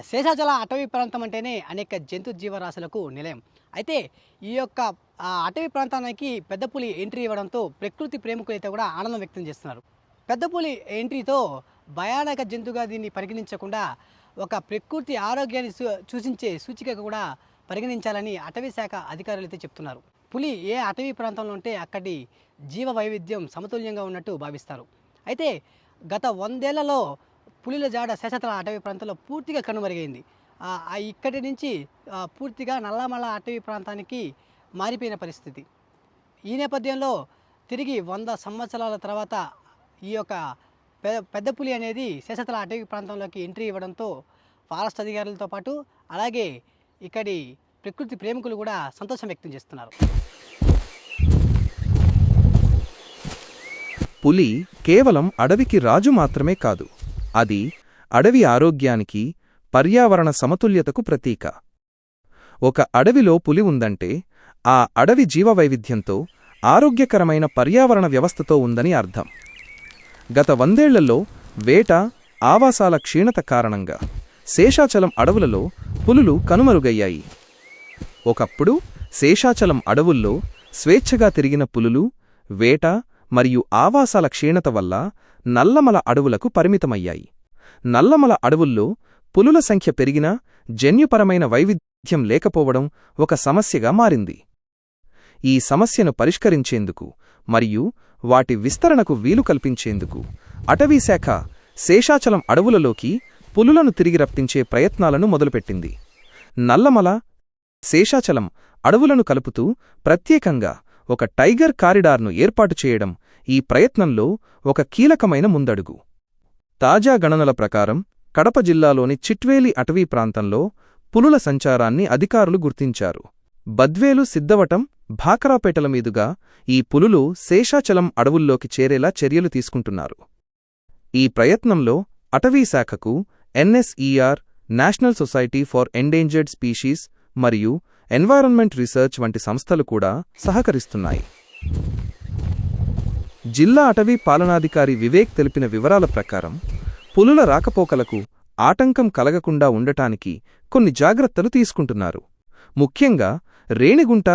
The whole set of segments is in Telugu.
శేషాచల అటవీ ప్రాంతం అంటేనే అనేక జంతు జీవరాశులకు నిలయం. అయితే ఈ యొక్క అటవీ ప్రాంతానికి పెద్ద పులి ఎంట్రీ ఇవ్వడంతో ప్రకృతి ప్రేమికులు అయితే కూడా ఆనందం వ్యక్తం చేస్తున్నారు. పెద్ద పులి ఎంట్రీతో భయానక జంతువుగా దీన్ని పరిగణించకుండా ఒక ప్రకృతి ఆరోగ్యాన్ని సూ- సూచించే సూచికగా కూడా పరిగణించాలని అటవీ శాఖ అధికారులు అయితే చెప్తున్నారు. పులి ఏ అటవీ ప్రాంతంలో ఉంటే అక్కడి జీవ వైవిధ్యం సమతుల్యంగా ఉన్నట్టు భావిస్తారు. అయితే గత వందేళ్ళలో పులిల జాడ శేషతల అటవీ ప్రాంతంలో పూర్తిగా కనుమరుగైంది. ఆ, ఇక్కడి నుంచి పూర్తిగా నల్లమల అటవీ ప్రాంతానికి మారిపోయిన పరిస్థితి. ఈ నేపథ్యంలో తిరిగి వంద సంవత్సరాల తర్వాత ఈ యొక్క పెద్ద పులి అనేది శేషతల అటవీ ప్రాంతంలోకి ఎంట్రీ ఇవ్వడంతో ఫారెస్ట్ అధికారులతో పాటు అలాగే ఇక్కడి ప్రకృతి ప్రేమికులు కూడా సంతోషం వ్యక్తం చేస్తున్నారు. పులి కేవలం అడవికి రాజు మాత్రమే కాదు అది అడవి ఆరోగ్యానికి పర్యావరణ సమతుల్యతకు ప్రతీక. ఒక అడవిలో పులి ఉందంటే ఆ అడవి జీవవైవిధ్యంతో ఆరోగ్యకరమైన పర్యావరణ వ్యవస్థతో ఉందని అర్థం. గత వందేళ్ళలో వేట ఆవాసాల క్షీణత కారణంగా శేషాచలం అడవులలో పులులు కనుమరుగయ్యాయి. ఒకప్పుడు శేషాచలం అడవుల్లో స్వేచ్ఛగా తిరిగిన పులులు వేట మరియు ఆవాసాల క్షీణత వల్ల నల్లమల అడవులకు పరిమితమయ్యాయి. నల్లమల అడవుల్లో పులుల సంఖ్య పెరిగినా జన్యుపరమైన వైవిధ్యం లేకపోవడం ఒక సమస్యగా మారింది. ఈ సమస్యను పరిష్కరించేందుకు మరియు వాటి విస్తరణకు వీలు కల్పించేందుకు అటవీశాఖ శేషాచలం అడవులలోకి పులులను తిరిగి రప్పించే ప్రయత్నాలను మొదలుపెట్టింది. నల్లమల శేషాచలం అడవులను కలుపుతూ ప్రత్యేకంగా ఒక టైగర్ కారిడార్ను ఏర్పాటు చేయడం ఈ ప్రయత్నంలో ఒక కీలకమైన ముందడుగు. తాజా గణనల ప్రకారం కడప జిల్లాలోని చిట్వేలి అటవీ ప్రాంతంలో పులుల సంచారాన్ని అధికారులు గుర్తించారు. బద్వేలు సిద్ధవటం భాకరాపేటల మీదుగా ఈ పులులు శేషాచలం అడవుల్లోకి చేరేలా చర్యలు తీసుకుంటున్నారు. ఈ ప్రయత్నంలో అటవీశాఖకు NSER national society for endangered species మరియు ఎన్వైరన్మెంట్ రీసెర్చ్ వంటి సంస్థలు కూడా సహకరిస్తున్నాయి. జిల్లా అటవీ పాలనాధికారి వివేక్ తెలిపిన వివరాల ప్రకారం పులుల రాకపోకలకు ఆటంకం కలగకుండా ఉండటానికి కొన్ని జాగ్రత్తలు తీసుకుంటున్నారు. ముఖ్యంగా రేణిగుంట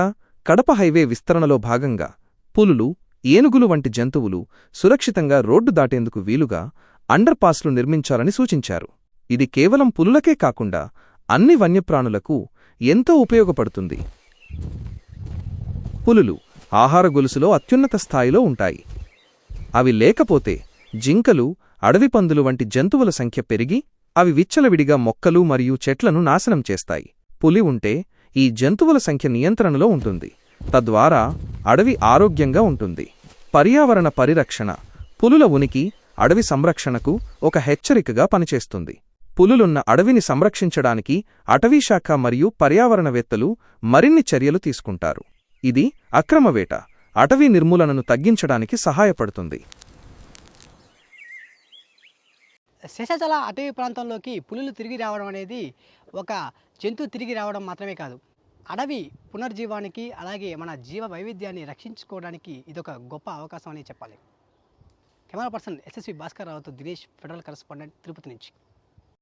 కడప హైవే విస్తరణలో భాగంగా పులులు ఏనుగులు వంటి జంతువులు సురక్షితంగా రోడ్డు దాటేందుకు వీలుగా అండర్పాస్లు నిర్మించాలని సూచించారు. ఇది కేవలం పులులకే కాకుండా అన్ని వన్యప్రాణులకు ఎంతో ఉపయోగపడుతుంది? పులులు ఆహార గొలుసులో అత్యున్నత స్థాయిలో ఉంటాయి. అవి లేకపోతే జింకలు అడవి పందులు వంటి జంతువుల సంఖ్య పెరిగి అవి విచ్చలవిడిగా మొక్కలు మరియు చెట్లను నాశనం చేస్తాయి. పులి ఉంటే ఈ జంతువుల సంఖ్య నియంత్రణలో ఉంటుంది. తద్వారా అడవి ఆరోగ్యంగా ఉంటుంది. పర్యావరణ పరిరక్షణ పులుల ఉనికి అడవి సంరక్షణకు ఒక హెచ్చరికగా పనిచేస్తుంది. పులులున్న అడవిని సంరక్షించడానికి అటవీశాఖ మరియు పర్యావరణవేత్తలు మరిన్ని చర్యలు తీసుకుంటారు. ఇది అక్రమవేట. అటవీ నిర్మూలనను తగ్గించడానికి సహాయపడుతుంది. శేషాచల అటవీ ప్రాంతంలోకి పులులు తిరిగి రావడం అనేది ఒక జంతువు తిరిగి రావడం మాత్రమే కాదు. అడవి పునర్జీవానికి అలాగే మన జీవ వైవిధ్యాన్ని రక్షించుకోవడానికి ఇదొక గొప్ప అవకాశం అని చెప్పాలి. కెమెరా పర్సన్ ఎస్ఎస్వి భాస్కర్ రావుతో దినేష్ ఫెడరల్ కరెస్పాండెంట్ తిరుపతి నుంచి.